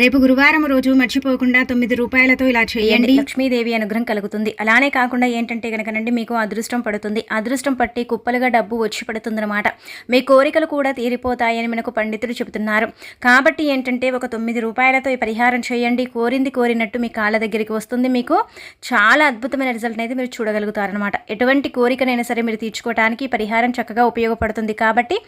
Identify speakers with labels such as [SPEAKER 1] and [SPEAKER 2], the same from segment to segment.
[SPEAKER 1] రేపు గురువారం రోజు మర్చిపోకుండా తొమ్మిది రూపాయలతో ఇలా చేయండి.
[SPEAKER 2] లక్ష్మీదేవి అనుగ్రహం కలుగుతుంది. అలానే కాకుండా ఏంటంటే కనుకనండి మీకు అదృష్టం పడుతుంది. అదృష్టం పట్టి కుప్పలుగా డబ్బు వచ్చి పడుతుందన్నమాట. మీ కోరికలు కూడా తీరిపోతాయని మనకు పండితులు చెబుతున్నారు. కాబట్టి ఏంటంటే ఒక తొమ్మిది రూపాయలతో ఈ పరిహారం చేయండి. కోరింది కోరినట్టు మీ కాళ్ళ దగ్గరికి వస్తుంది. మీకు చాలా అద్భుతమైన రిజల్ట్ అయితే మీరు చూడగలుగుతారనమాట ఎటువంటి కోరికనైనా సరే మీరు తీర్చుకోవడానికి పరిహారం చక్కగా ఉపయోగపడుతుంది. కాబట్టి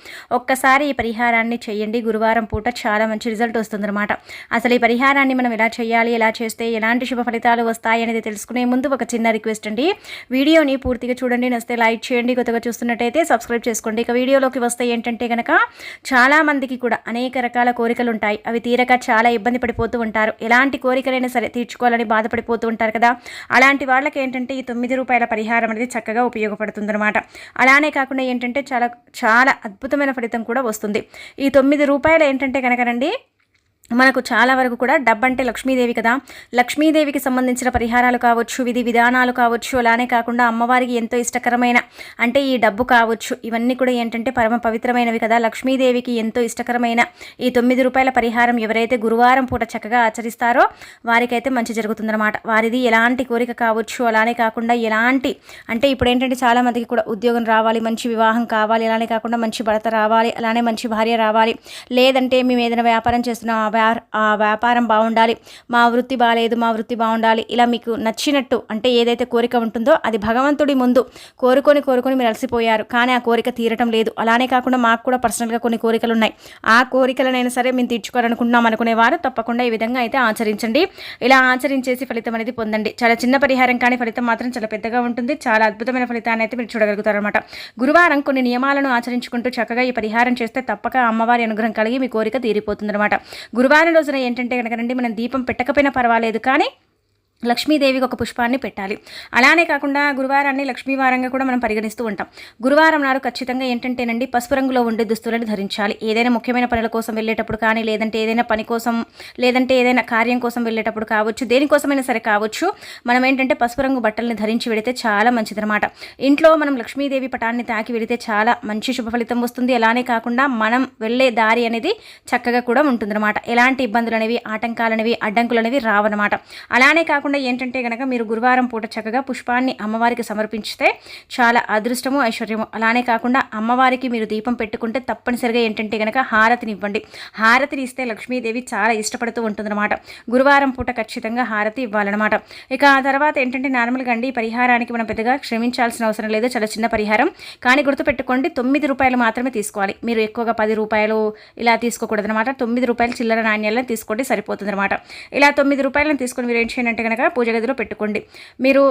[SPEAKER 2] ఒక్కసారి ఈ పరిహారాన్ని చేయండి. గురువారం పూట చాలా మంచి రిజల్ట్ వస్తుందన్నమాట. అసలు ఈ పరిహారాన్ని మనం ఎలా చేయాలి ఎలా చేస్తే ఎలాంటి శుభ ఫలితాలు వస్తాయి అనేది తెలుసుకునే ముందు ఒక చిన్న రిక్వెస్ట్ అండి. వీడియోని పూర్తిగా చూడండి నస్తే లైక్ చేయండి కొత్తగా చూస్తున్నట్టయితే సబ్స్క్రైబ్ చేసుకోండి. ఇక వీడియోలోకి వస్తే ఏంటంటే కనుక చాలామందికి కూడా అనేక రకాల కోరికలు ఉంటాయి. అవి తీరక చాలా ఇబ్బంది పడిపోతూ ఉంటారు. ఎలాంటి కోరికలైనా సరే తీర్చుకోవాలని బాధపడిపోతూ ఉంటారు కదా. అలాంటి వాళ్ళకి ఏంటంటే ఈ తొమ్మిది రూపాయల పరిహారం అనేది చక్కగా ఉపయోగపడుతుంది అనమాట అలానే కాకుండా ఏంటంటే చాలా చాలా అద్భుతమైన ఫలితం కూడా వస్తుంది. ఈ తొమ్మిది రూపాయలు ఏంటంటే కనుకనండి మనకు చాలా వరకు కూడా డబ్బంటే లక్ష్మీదేవి కదా. లక్ష్మీదేవికి సంబంధించిన పరిహారాలు కావచ్చు విధి విధానాలు కావచ్చు అలానే కాకుండా అమ్మవారికి ఎంతో ఇష్టకరమైన అంటే ఈ డబ్బు కావచ్చు. ఇవన్నీ కూడా ఏంటంటే పరమ పవిత్రమైనవి కదా. లక్ష్మీదేవికి ఎంతో ఇష్టకరమైన ఈ తొమ్మిది రూపాయల పరిహారం ఎవరైతే గురువారం పూట చక్కగా ఆచరిస్తారో వారికైతే మంచి జరుగుతుందన్నమాట. వారిది ఎలాంటి కోరిక కావచ్చు అలానే కాకుండా ఎలాంటి అంటే ఇప్పుడు ఏంటంటే చాలా మందికి కూడా ఉద్యోగం రావాలి మంచి వివాహం కావాలి అలానే కాకుండా మంచి భర్త రావాలి అలానే మంచి భార్య రావాలి. లేదంటే మేము ఏదైనా వ్యాపారం చేస్తున్నాం వ్యాపారం బాగుండాలి. మా వృత్తి బాగాలేదు మా వృత్తి బాగుండాలి. ఇలా మీకు నచ్చినట్టు అంటే ఏదైతే కోరిక ఉంటుందో అది భగవంతుడి ముందు కోరుకొని కోరుకొని మీరు అలసిపోయారు. కానీ ఆ కోరిక తీరటం లేదు. అలానే కాకుండా మాకు కూడా పర్సనల్గా కొన్ని కోరికలు ఉన్నాయి ఆ కోరికలనైనా సరే మేము తీర్చుకోవాలనుకుంటున్నాం అనుకునేవారు. తప్పకుండా ఈ విధంగా అయితే ఆచరించండి. ఇలా ఆచరించేసి ఫలితం అనేది పొందండి. చాలా చిన్న పరిహారం కానీ ఫలితం మాత్రం చాలా పెద్దగా ఉంటుంది. చాలా అద్భుతమైన ఫలితాన్ని అయితే మీరు చూడగలుగుతారనమాట గురువారం కొన్ని నియమాలను ఆచరించుకుంటూ చక్కగా ఈ పరిహారం చేస్తే తప్పక అమ్మవారి అనుగ్రహం కలిగి మీ కోరిక తీరిపోతుందన్నమాట. గురువారం రోజున ఏంటంటే కనుక రండి మనం దీపం పెట్టకపోయినా పర్వాలేదు. కానీ లక్ష్మీదేవికి ఒక పుష్పాన్ని పెట్టాలి. అలానే కాకుండా గురువారాన్ని లక్ష్మీవారంగా కూడా మనం పరిగణిస్తూ ఉంటాం. గురువారం నాడు ఖచ్చితంగా ఏంటంటేనండి పసుపు రంగులో ఉండే దుస్తులను ధరించాలి. ఏదైనా ముఖ్యమైన పనుల కోసం వెళ్ళేటప్పుడు కానీ లేదంటే ఏదైనా పని కోసం లేదంటే ఏదైనా కార్యం కోసం వెళ్ళేటప్పుడు కావచ్చు దేనికోసమైనా సరే కావచ్చు మనం ఏంటంటే పసుపు రంగు బట్టల్ని ధరించి వెళితే చాలా మంచిదన్నమాట. ఇంట్లో మనం లక్ష్మీదేవి పటాన్ని తాకి వెళితే చాలా మంచి శుభ ఫలితం వస్తుంది. అలానే కాకుండా మనం వెళ్ళే దారి అనేది చక్కగా కూడా ఉంటుందన్నమాట. ఎలాంటి ఇబ్బందులు అనేవి ఆటంకాలు అనేవి అడ్డంకులు అనేవి రావన్నమాట. అలానే కాకుండా ఏంటంటే కనుక మీరు గురువారం పూట చక్కగా పుష్పాన్ని అమ్మవారికి సమర్పించితే చాలా అదృష్టము ఐశ్వర్యము. అలానే కాకుండా అమ్మవారికి మీరు దీపం పెట్టుకుంటే తప్పనిసరిగా ఏంటంటే కనుక హారతిని ఇవ్వండి. హారతిని ఇస్తే లక్ష్మీదేవి చాలా ఇష్టపడుతూ ఉంటుందన్నమాట. గురువారం పూట ఖచ్చితంగా హారతి ఇవ్వాలన్నమాట. ఇక ఆ తర్వాత ఏంటంటే నార్మల్గా అండి పరిహారానికి మనం పెద్దగా శ్రమించాల్సిన అవసరం లేదు. చాలా చిన్న పరిహారం. కానీ గుర్తుపెట్టుకోండి తొమ్మిది రూపాయలు మాత్రమే తీసుకోవాలి. మీరు ఎక్కువగా పది రూపాయలు ఇలా తీసుకోకూడదు అనమాట తొమ్మిది రూపాయలు చిల్లర నాణ్యాలను తీసుకోండి సరిపోతుంది అనమాట ఇలా తొమ్మిది రూపాయలను తీసుకొని మీరు ఏం చేయండి అంటే అనగా పూజ గదిలో పెట్టుకోండి. మీరు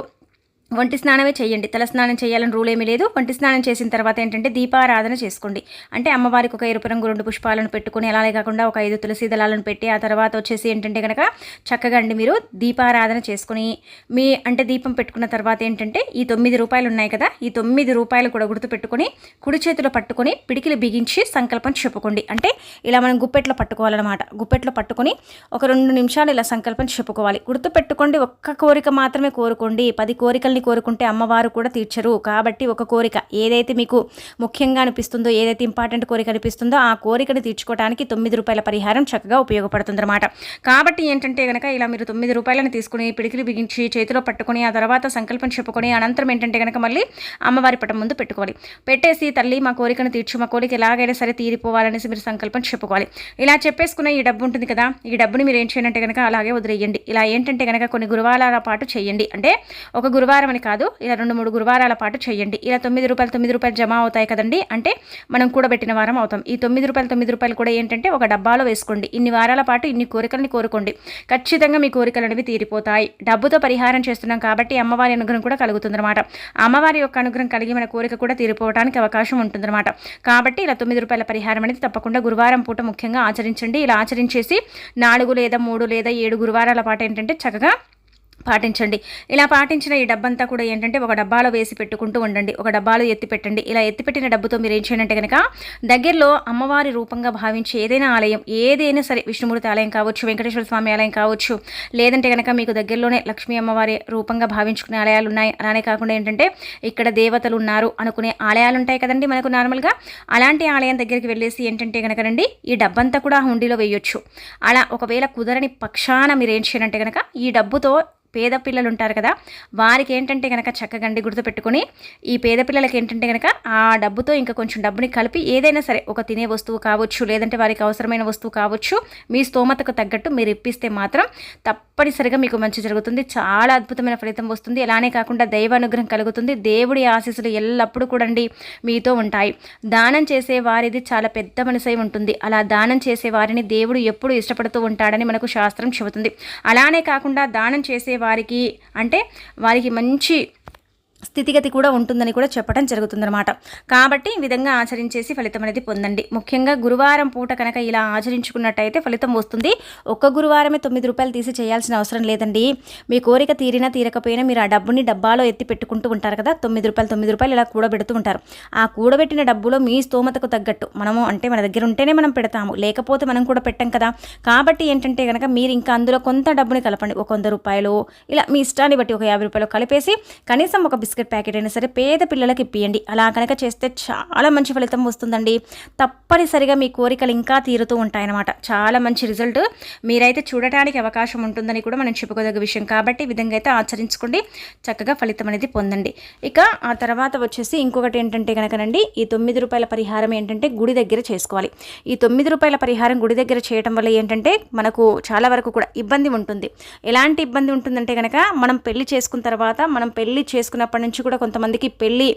[SPEAKER 2] వంటి స్నానమే చేయండి. తల స్నానం చేయాలని రూల్ ఏమీ లేదు. వంటి స్నానం చేసిన తర్వాత ఏంటంటే దీపారాధన చేసుకోండి. అంటే అమ్మవారికి ఒక ఎరుపు రంగు రెండు పుష్పాలను పెట్టుకుని అలాగే కాకుండా ఒక ఐదు తులసి దళాలను పెట్టి ఆ తర్వాత వచ్చేసి ఏంటంటే కనుక చక్కగా అండి మీరు దీపారాధన చేసుకుని మీ అంటే దీపం పెట్టుకున్న తర్వాత ఏంటంటే ఈ తొమ్మిది రూపాయలు ఉన్నాయి కదా ఈ తొమ్మిది రూపాయలు కూడా గుర్తు పెట్టుకుని కుడి చేతిలో పట్టుకొని పిడికిలు బిగించి సంకల్పం చెప్పుకోండి. అంటే ఇలా మనం గుప్పెట్లో పట్టుకోవాలన్నమాట. గుప్పెట్లో పట్టుకొని ఒక రెండు నిమిషాలు ఇలా సంకల్పం చెప్పుకోవాలి. గుర్తు పెట్టుకోండి. ఒక్క కోరిక మాత్రమే కోరుకోండి. పది కోరికలు కోరికల్ని కోరుకుంటే అమ్మవారు కూడా తీర్చరు. కాబట్టి ఒక కోరిక ఏదైతే మీకు ముఖ్యంగా అనిపిస్తుందో ఏదైతే ఇంపార్టెంట్ కోరిక అనిపిస్తుందో ఆ కోరికను తీర్చుకోవడానికి తొమ్మిది రూపాయల పరిహారం చక్కగా ఉపయోగపడుతుందన్నమాట. కాబట్టి ఏంటంటే కనుక ఇలా మీరు తొమ్మిది రూపాయలను తీసుకుని పిడికిలి బిగించి చేతిలో పట్టుకొని ఆ తర్వాత సంకల్పం చెప్పుకొని అనంతరం ఏంటంటే కనుక మళ్ళీ అమ్మవారి పటం ముందు పెట్టుకోవాలి. పెట్టేసి తల్లి మా కోరికను తీర్చు. మా కోరిక ఎలాగైనా సరే తీరిపోవాలనేసి మీరు సంకల్పం చెప్పుకోవాలి. ఇలా చెప్పేసుకున్న ఈ డబ్బు ఉంటుంది కదా ఈ డబ్బుని మీరు ఏం చేయాలంటే కనుక అలాగే వదిలేయండి. ఇలా ఏంటంటే కనుక కొన్ని గురువారాల పాటు చేయండి. అంటే ఒక గురువారం అని కాదు ఇలా రెండు మూడు గురువారాల పాటు చేయండి ఇలా తొమ్మిది రూపాయలు తొమ్మిది రూపాయలు జమ అవుతాయి కదండి. అంటే మనం కూడబెట్టిన వారం అవుతాం. ఈ తొమ్మిది రూపాయలు తొమ్మిది రూపాయలు కూడా ఏంటంటే ఒక డబ్బాలో వేసుకోండి. ఇన్ని వారాల పాటు ఇన్ని కోరికల్ని కోరుకోండి. ఖచ్చితంగా మీ కోరికలు అనేవి తీరిపోతాయి. డబ్బుతో పరిహారం చేస్తున్నాం కాబట్టి అమ్మవారి అనుగ్రహం కూడా కలుగుతుందన్నమాట. అమ్మవారి యొక్క అనుగ్రహం కలిగి మన కోరిక కూడా తీరిపోవడానికి అవకాశం ఉంటుందన్నమాట. కాబట్టి ఇలా తొమ్మిది రూపాయల పరిహారం అనేది తప్పకుండా గురువారం పూట ముఖ్యంగా ఆచరించండి. ఇలా ఆచరించేసి నాలుగు లేదా మూడు లేదా ఏడు గురువారాల పాటు ఏంటంటే చక్కగా పాటించండి. ఇలా పాటించిన ఈ డబ్బంతా కూడా ఏంటంటే ఒక డబ్బాలో వేసి పెట్టుకుంటూ ఉండండి. ఒక డబ్బాలో ఎత్తి పెట్టండి. ఇలా ఎత్తిపెట్టిన డబ్బుతో మీరు ఏం చేయండి కనుక దగ్గరలో అమ్మవారి రూపంగా భావించే ఏదైనా ఆలయం ఏదైనా సరే విష్ణుమూర్తి ఆలయం కావచ్చు వెంకటేశ్వర స్వామి ఆలయం కావచ్చు లేదంటే కనుక మీకు దగ్గరలోనే లక్ష్మీ అమ్మవారి రూపంగా భావించుకునే ఆలయాలు ఉన్నాయి. అలానే కాకుండా ఏంటంటే ఇక్కడ దేవతలు ఉన్నారు అనుకునే ఆలయాలు ఉంటాయి కదండి మనకు నార్మల్గా. అలాంటి ఆలయం దగ్గరికి వెళ్ళేసి ఏంటంటే కనుక రండి ఈ డబ్బంతా కూడా హుండీలో వేయొచ్చు. అలా ఒకవేళ కుదరని పక్షాన మీరు ఏం చేయాలంటే కనుక ఈ డబ్బుతో పేద పిల్లలు ఉంటారు కదా వారికి ఏంటంటే కనుక చక్కగండి గుర్తుపెట్టుకుని ఈ పేద పిల్లలకి ఏంటంటే కనుక ఆ డబ్బుతో ఇంకా కొంచెం డబ్బుని కలిపి ఏదైనా సరే ఒక తినే వస్తువు కావచ్చు లేదంటే వారికి అవసరమైన వస్తువు కావచ్చు మీ స్తోమతకు తగ్గట్టు మీరు ఇప్పిస్తే మాత్రం తప్పనిసరిగా మీకు మంచి జరుగుతుంది. చాలా అద్భుతమైన ఫలితం వస్తుంది. అలానే కాకుండా దైవానుగ్రహం కలుగుతుంది. దేవుడి ఆశీస్సులు ఎల్లప్పుడూ కూడండి మీతో ఉంటాయి. దానం చేసే వారిది చాలా పెద్ద మనసై ఉంటుంది. అలా దానం చేసే వారిని దేవుడు ఎప్పుడు ఇష్టపడుతూ ఉంటాడని మనకు శాస్త్రం చెబుతుంది. అలానే కాకుండా దానం చేసే వారికి అంటే వారికి మంచి స్థితిగతి కూడా ఉంటుందని కూడా చెప్పడం జరుగుతుందన్నమాట. కాబట్టి ఈ విధంగా ఆచరించేసి ఫలితం అనేది పొందండి. ముఖ్యంగా గురువారం పూట కనుక ఇలా ఆచరించుకున్నట్టయితే ఫలితం వస్తుంది. ఒక్క గురువారమే తొమ్మిది రూపాయలు తీసి చేయాల్సిన అవసరం లేదండి. మీ కోరిక తీరినా తీరకపోయినా మీరు ఆ డబ్బుని డబ్బాలో ఎత్తి పెట్టుకుంటూ ఉంటారు కదా తొమ్మిది రూపాయలు తొమ్మిది రూపాయలు ఇలా కూడబెడుతూ ఉంటారు. ఆ కూడబెట్టిన డబ్బులో మీ స్తోమతకు తగ్గట్టు మనము అంటే మన దగ్గర ఉంటేనే మనం పెడతాము లేకపోతే మనం కూడా పెట్టాం కదా. కాబట్టి ఏంటంటే కనుక మీరు ఇంకా అందులో కొంత డబ్బుని కలపండి. ఒక వంద రూపాయలు ఇలా మీ ఇష్టాన్ని బట్టి ఒక యాభై రూపాయలు కలిపేసి కనీసం ఒక బిస్కెట్ ప్యాకెట్ అయినా సరే పేద పిల్లలకి ఇప్పియండి. అలా కనుక చేస్తే చాలా మంచి ఫలితం వస్తుందండి. తప్పనిసరిగా మీ కోరికలు ఇంకా తీరుతూ ఉంటాయన్నమాట. చాలా మంచి రిజల్ట్ మీరైతే చూడటానికి అవకాశం ఉంటుందని కూడా మనం చెప్పుకోదగ్గ విషయం. కాబట్టి ఈ విధంగా అయితే ఆచరించుకోండి. చక్కగా ఫలితం అనేది పొందండి. ఇక ఆ తర్వాత వచ్చేసి ఇంకొకటి ఏంటంటే కనుకనండి ఈ తొమ్మిది రూపాయల పరిహారం ఏంటంటే గుడి దగ్గర చేసుకోవాలి. ఈ తొమ్మిది రూపాయల పరిహారం గుడి దగ్గర చేయటం వల్ల ఏంటంటే మనకు చాలా వరకు కూడా ఇబ్బంది ఉంటుంది. ఎలాంటి ఇబ్బంది ఉంటుందంటే కనుక మనం పెళ్ళి చేసుకున్న తర్వాత మనం పెళ్ళి అప్పటి నుంచి కూడా కొంతమందికి పెళ్ళి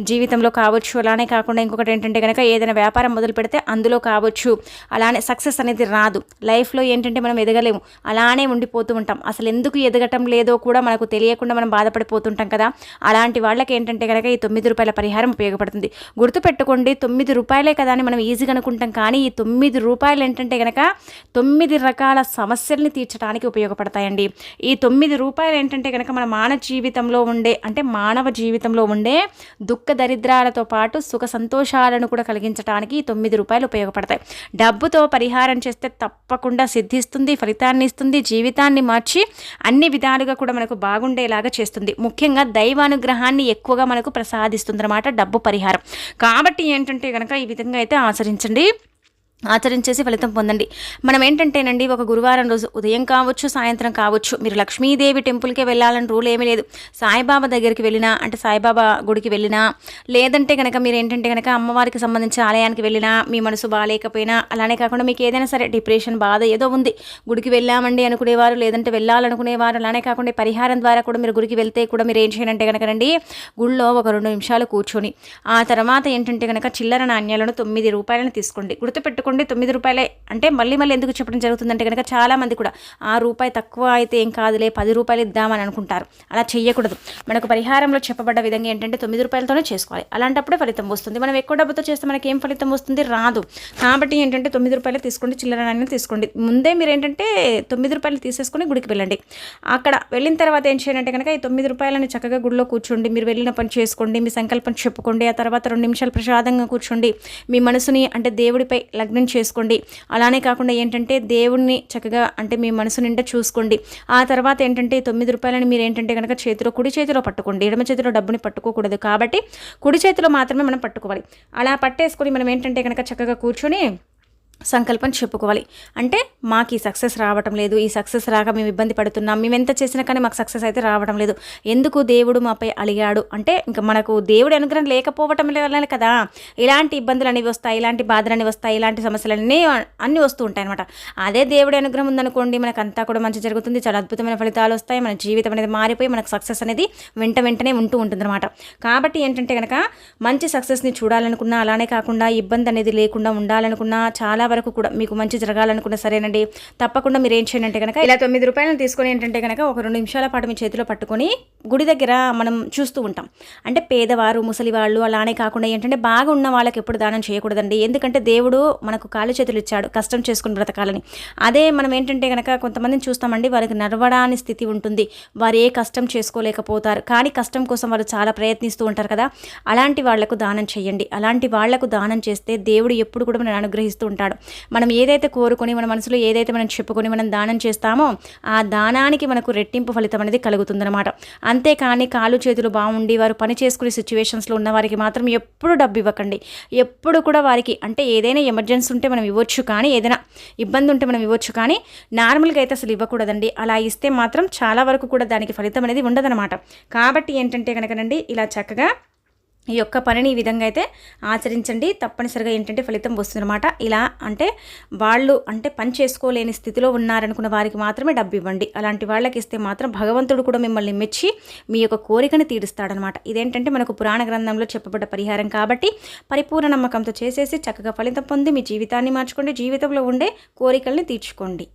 [SPEAKER 2] జీవితంలో కావచ్చు. అలానే కాకుండా ఇంకొకటి ఏంటంటే కనుక ఏదైనా వ్యాపారం మొదలు పెడితే అందులో కావచ్చు. అలానే సక్సెస్ అనేది రాదు. లైఫ్లో ఏంటంటే మనం ఎదగలేము. అలానే ఉండిపోతూ ఉంటాం. అసలు ఎందుకు ఎదగటం లేదో కూడా మనకు తెలియకుండా మనం బాధపడిపోతుంటాం కదా. అలాంటి వాళ్ళకి ఏంటంటే కనుక ఈ తొమ్మిది రూపాయల పరిహారం ఉపయోగపడుతుంది. గుర్తుపెట్టుకోండి తొమ్మిది రూపాయలే కదా అని మనం ఈజీగా అనుకుంటాం. కానీ ఈ తొమ్మిది రూపాయలు ఏంటంటే కనుక తొమ్మిది రకాల సమస్యల్ని తీర్చడానికి ఉపయోగపడతాయండి. ఈ తొమ్మిది రూపాయలు ఏంటంటే కనుక మన మానవ జీవితంలో ఉండే అంటే మా మానవ జీవితంలో ఉండే దుఃఖ దరిద్రాలతో పాటు సుఖ సంతోషాలను కూడా కలిగించడానికి తొమ్మిది రూపాయలు ఉపయోగపడతాయి. డబ్బుతో పరిహారం చేస్తే తప్పకుండా సిద్ధిస్తుంది ఫలితాన్ని ఇస్తుంది జీవితాన్ని మార్చి అన్ని విధాలుగా కూడా మనకు బాగుండేలాగా చేస్తుంది. ముఖ్యంగా దైవానుగ్రహాన్ని ఎక్కువగా మనకు ప్రసాదిస్తుంది అన్నమాట డబ్బు పరిహారం. కాబట్టి ఏంటంటే కనుక ఈ విధంగా అయితే ఆచరించండి. ఆచరించేసి ఫలితం పొందండి. మనం ఏంటంటేనండి ఒక గురువారం రోజు ఉదయం కావచ్చు సాయంత్రం కావచ్చు మీరు లక్ష్మీదేవి టెంపుల్కే వెళ్ళాలని రూల్ ఏమీ లేదు. సాయిబాబా దగ్గరికి వెళ్ళినా అంటే సాయిబాబా గుడికి వెళ్ళినా లేదంటే కనుక మీరు ఏంటంటే కనుక అమ్మవారికి సంబంధించిన ఆలయానికి వెళ్ళినా మీ మనసు బాగాలేకపోయినా అలానే కాకుండా మీకు ఏదైనా సరే డిప్రెషన్ బాధ ఏదో ఉంది గుడికి వెళ్ళామండి అనుకునేవారు లేదంటే వెళ్ళాలనుకునేవారు అలానే కాకుండా పరిహారం ద్వారా కూడా మీరు గుడికి వెళ్తే కూడా మీరు ఏం చేయాలంటే కనుక రండి గుళ్ళో ఒక రెండు నిమిషాలు కూర్చొని ఆ తర్వాత ఏంటంటే కనుక చిల్లర నాణ్యాలను తొమ్మిది రూపాయలను తీసుకోండి. గుర్తుపెట్టుకోండి. తొమ్మిది రూపాయలే. అంటే మళ్ళీ మళ్ళీ ఎందుకు చెప్పడం జరుగుతుందంటే కనుక చాలామంది కూడా ఆ రూపాయి తక్కువ అయితే ఏం కాదులే పది రూపాయలు ఇద్దామని అనుకుంటారు. అలా చేయకూడదు. మనకు పరిహారంలో చెప్పబడ్డ విధంగా ఏంటంటే తొమ్మిది రూపాయలతోనే చేసుకోవాలి. అలాంటప్పుడే ఫలితం వస్తుంది. మనం ఎక్కువ డబ్బుతో చేస్తే మనకి ఏం ఫలితం వస్తుంది? రాదు. కాబట్టి ఏంటంటే తొమ్మిది రూపాయలు తీసుకోండి చిల్లర నాణ్యం తీసుకోండి. ముందే మీరు ఏంటంటే తొమ్మిది రూపాయలు తీసేసుకొని గుడికి వెళ్ళండి. అక్కడ వెళ్ళిన తర్వాత ఏం చేయాలంటే కనుక ఈ తొమ్మిది రూపాయలని చక్కగా గుడిలో కూర్చోండి. మీరు వెళ్ళిన పని చేసుకోండి. మీ సంకల్పం చెప్పుకోండి. ఆ తర్వాత రెండు నిమిషాలు ప్రసాదంగా కూర్చోండి. మీ మనసుని అంటే దేవుడిపై లగ్నం చేసుకోండి. అలానే కాకుండా ఏంటంటే దేవుణ్ణి చక్కగా అంటే మీ మనసు నిండా చూసుకోండి. ఆ తర్వాత ఏంటంటే తొమ్మిది రూపాయలని మీరు ఏంటంటే కనుక చేతిలో కుడి చేతిలో పట్టుకోండి. ఎడమ చేతిలో డబ్బుని పట్టుకోకూడదు కాబట్టి కుడి చేతిలో మాత్రమే మనం పట్టుకోవాలి. అలా పట్టేసుకొని మనం ఏంటంటే కనుక చక్కగా కూర్చొని సంకల్పం చెప్పుకోవాలి. అంటే మాకు ఈ సక్సెస్ రావటం లేదు ఈ సక్సెస్ రాక మేము ఇబ్బంది పడుతున్నాం మేము ఎంత చేసినా కానీ మాకు సక్సెస్ అయితే రావడం లేదు. ఎందుకు దేవుడు మాపై అలిగాడు? అంటే ఇంకా మనకు దేవుడి అనుగ్రహం లేకపోవటం వల్లనే కదా ఇలాంటి ఇబ్బందులు అనేవి వస్తాయి ఇలాంటి బాధలు అనేవి వస్తాయి ఇలాంటి సమస్యలన్నీ అన్నీ వస్తూ ఉంటాయి అనమాట అదే దేవుడి అనుగ్రహం ఉందనుకోండి మనకు అంతా కూడా మంచి జరుగుతుంది చాలా అద్భుతమైన ఫలితాలు వస్తాయి మన జీవితం అనేది మారిపోయి మనకు సక్సెస్ అనేది వెంట వెంటనే ఉంటూ ఉంటుందన్నమాట. కాబట్టి ఏంటంటే కనుక మంచి సక్సెస్ని చూడాలనుకున్నా అలానే కాకుండా ఇబ్బంది అనేది లేకుండా ఉండాలనుకున్నా చాలా వరకు కూడా మీకు మంచి జరగాలనుకున్న సరేనండి. తప్పకుండా మీరు ఏం చేయండి అంటే కనుక ఇలా తొమ్మిది రూపాయలను తీసుకొని ఏంటంటే కనుక ఒక రెండు నిమిషాల పాటు మీ చేతిలో పట్టుకొని గుడి దగ్గర మనం చూస్తూ ఉంటాం. అంటే పేదవారు ముసలి వాళ్ళు అలానే కాకుండా ఏంటంటే బాగా ఉన్న వాళ్ళకి ఎప్పుడు దానం చేయకూడదండి. ఎందుకంటే దేవుడు మనకు కాలు చేతులు ఇచ్చాడు కష్టం చేసుకుని బ్రతకాలని. అదే మనం ఏంటంటే కనుక కొంతమందిని చూస్తామండి వారికి నడవడాని స్థితి ఉంటుంది. వారు ఏ కష్టం చేసుకోలేకపోతారు. కానీ కష్టం కోసం వారు చాలా ప్రయత్నిస్తూ ఉంటారు కదా. అలాంటి వాళ్ళకు దానం చేయండి. అలాంటి వాళ్ళకు దానం చేస్తే దేవుడు ఎప్పుడు కూడా మనం అనుగ్రహిస్తూ ఉంటాడు. మనం ఏదైతే కోరుకొని మన మనసులో ఏదైతే మనం చెప్పుకొని మనం దానం చేస్తామో ఆ దానానికి మనకు రెట్టింపు ఫలితం అనేది కలుగుతుందన్నమాట. అంతేకాని కాలు చేతులు బాగుండి వారు పని చేసుకునే సిచ్యువేషన్స్లో ఉన్న వారికి మాత్రం ఎప్పుడు డబ్బు ఇవ్వకండి. ఎప్పుడు కూడా వారికి అంటే ఏదైనా ఎమర్జెన్సీ ఉంటే మనం ఇవ్వచ్చు కానీ ఏదైనా ఇబ్బంది ఉంటే మనం ఇవ్వచ్చు కానీ నార్మల్గా అయితే అసలు ఇవ్వకూడదండి. అలా ఇస్తే మాత్రం చాలా వరకు కూడా దానికి ఫలితం అనేది ఉండదన్నమాట. కాబట్టి ఏంటంటే కనుకనండి ఇలా చక్కగా ఈ యొక్క పనిని ఈ విధంగా అయితే ఆచరించండి. తప్పనిసరిగా ఏంటంటే ఫలితం వస్తుందన్నమాట. ఇలా అంటే వాళ్ళు అంటే పని చేసుకోలేని స్థితిలో ఉన్నారనుకున్న వారికి మాత్రమే డబ్బు ఇవ్వండి. అలాంటి వాళ్ళకి ఇస్తే మాత్రం భగవంతుడు కూడా మిమ్మల్ని మెచ్చి మీ యొక్క కోరికను తీరుస్తాడనమాట ఇదేంటంటే మనకు పురాణ గ్రంథంలో చెప్పబడ్డ పరిహారం కాబట్టి పరిపూర్ణ నమ్మకంతో చేసేసి చక్కగా ఫలితం పొంది మీ జీవితాన్ని మార్చుకోండి. జీవితంలో ఉండే కోరికల్ని తీర్చుకోండి.